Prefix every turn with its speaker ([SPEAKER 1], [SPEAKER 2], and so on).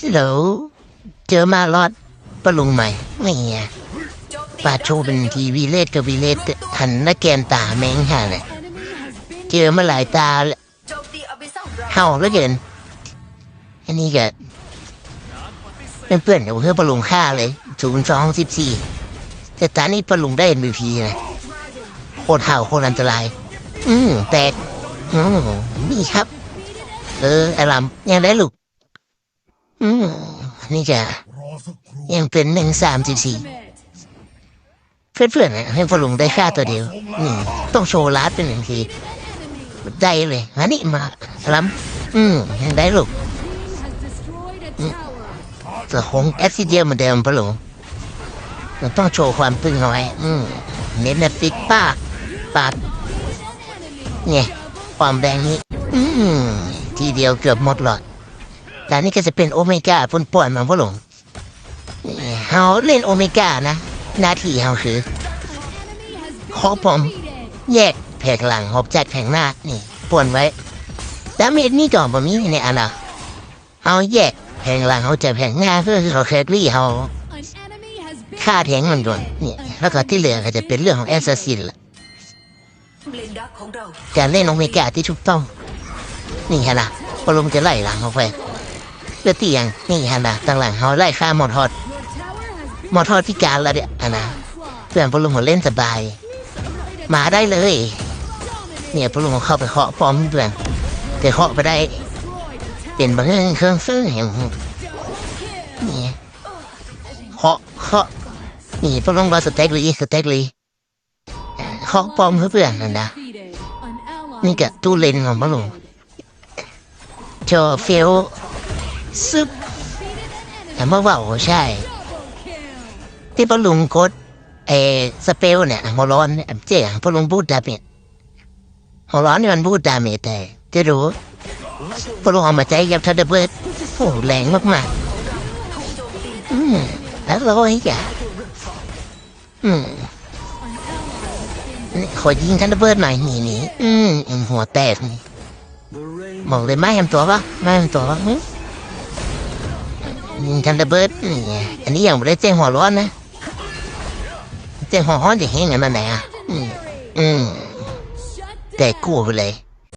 [SPEAKER 1] ฮัลโหลเจอมารอดปะลุงใหม่ไม่เงี้ยปาโชว์เป็นทีวีเลสกับวีเลสหันหน้าแกมตาแมงห่าเลยเจอมาหลายตาแล้ว
[SPEAKER 2] เอาไปซ่อมเรา
[SPEAKER 1] เห่าแล้วเกินอันนี้ก็เป็นเพื่อนกับเพื่อปะลุงฆ่าเลยศูนย์สองสิบสี่แต่ตอนนี้ปะลุงได้เอ็นบีพีนะโคตรเห่าโคตรอันตราย อืมแตกอืมนี่ครับ เออไอ้ลำยังได้ลูก อืมนี่จะยังเป็นหนึ่งสามสิบสี่เพื่อนๆนะให้ปะลุงได้ค่าตัวเดียวต้องโชว์ลาดเป็นหนึ่งทีได้เลยมานี่มาล้ำอืมยังได้ลูกจะคงแอคซิเดียเหมือนเดิมปะหลงต้องโชว์ความตึงเอาไว้อืมเน้นนะปิดปากปากเนี่ยความแดงนี้ อืมทีเดียวเกือบหมดหลอด แต่นี่ก็จะเป็นโอเมก้าปนป่วนมาปะหลงเฮาเล่นโอเมก้านะหน้าที่เฮาคือขอผมแยกแผงหลังหอบจากแผงหน้านี่ป่วนไว้ดาเมจนี่ก่อนผมมีในอันน่ะเอาแยกแผงหลังเขาจากแผงหน้าเพื่อเขาแครี่เขาฆ่าแผงมันก่อนนี่แล้วก็ที่เหลือก็จะเป็นเรื่องของแอสซัสซินละ
[SPEAKER 2] กของเรา
[SPEAKER 1] รเล่นโอเมก้าที่ถูกต้องนี่ฮะนะพอลมจะไล่หลังเขาไป เพื่อเตียงนี่ฮะนะตั้งหลังเขาไล่ฆ่าหมอทอดหมอทอดพิการแล้วเนี่ยนะเพื่อนพอลมหัวเล่นสบาย มาได้เลย เนี่ยพลุงเข้าไปเคาะพร้อมเพื่อนแต่เคาะไปได้เป็นบางเรื่องเครื่องซื้ออย่างนี่เคาะเคาะนี่พลุงรอสเต็กเลยสเต็กเลยเคาะพร้อมเพื่อนนั่นนะนี่กะตู้เลนของพลุงโชว์เฟล ซึบแต่เมื่อว่าโอ้ใช่ ที่พอลุงกดเอสเปลเนี่ยหัวร้อนเนี่ยเจ๊พอลุงพูดดาเมจหัวร้อนนี่มันพูดดาเมจแต่จะรู้พอลุงเอามาใจกับทัดเบิร์ดโอ้แรงมากๆอืมแล้วร้อยแกอืมขอยิงทันเบิร์ดหน่อยนี่นี่อืมหัวแตกนี่บอกเลยไม่ทำตัวปะไม่ทำตัวปะ หึยิงทันเบิร์ดนี่อันนี้ยังไม่ได้เจ้งหัวร้อนนะเจ้งหัวร้อนจะเห็นไงมันไหนอะอืมอืมแต่กู้ไปเลย